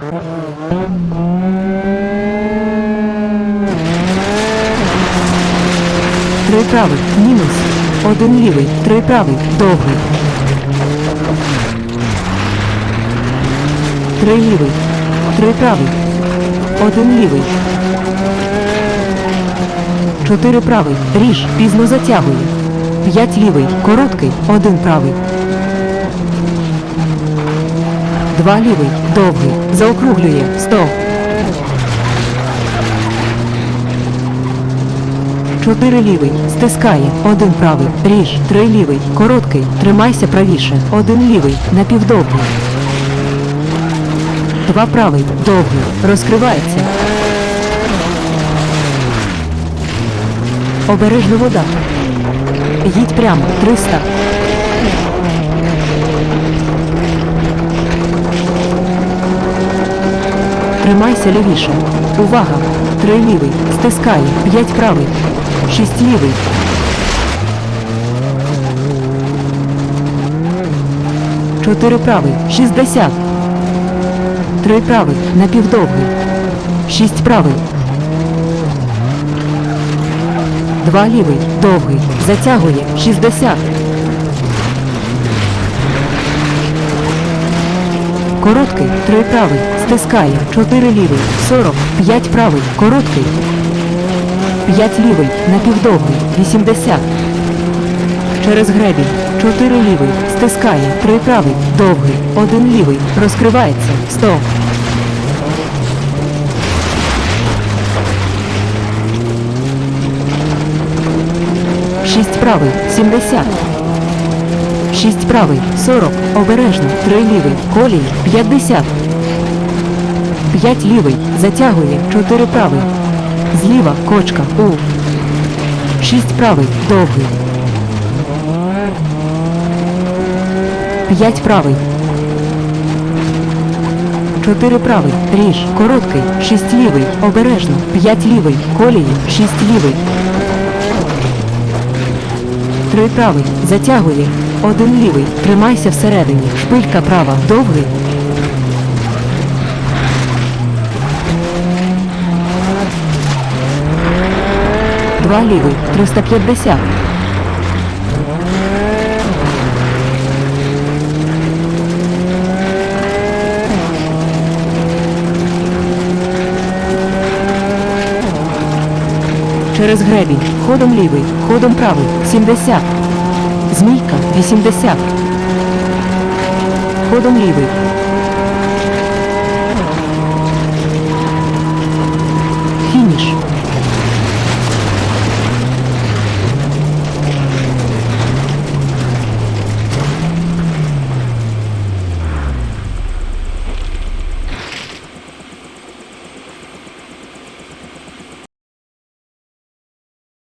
Три правий. Мінус. Один лівий. Три правий. Довгий. Три лівий. Три правий. Один лівий. Чотири правий. Ріж. Пізно затягує. П'ять лівий. Короткий. Один правий. Два лівий, довгий, заокруглює, сто. Чотири лівий, стискає, один правий, ріж, три лівий, короткий, тримайся правіше, один лівий, напівдовгий. Два правий, довгий, розкривається. Обережно вода. Їдь прямо, 300. Тримайся лівіше. Увага! Три лівий. Стискає. П'ять правий. Шість лівий. Чотири правий. Шістдесят. Три правий. Напівдовгий. Шість правий. Два лівий. Довгий. Затягує. Шістдесят. Короткий, три правий, стискає, чотири лівий, сорок, п'ять правий, короткий, п'ять лівий, напівдовгий, вісімдесят. Через гребінь, чотири лівий, стискає, три правий, довгий, один лівий, розкривається, сто. Шість правий, сімдесят. Шість правий, 40, обережно, три лівий, колій, 50. П'ять лівий, затягує, чотири правий. Зліва, кочка, у. Шість правий, довгий. П'ять правий. Чотири правий, ріж, короткий, шість лівий, обережно, п'ять лівий, колії, шість лівий. Три правий, затягує. Один лівий, тримайся всередині. Шпилька права, довгий. Два лівий, 350. Через гребінь, ходом лівий, ходом правий, 70. Змійка 80. Ходом лівий.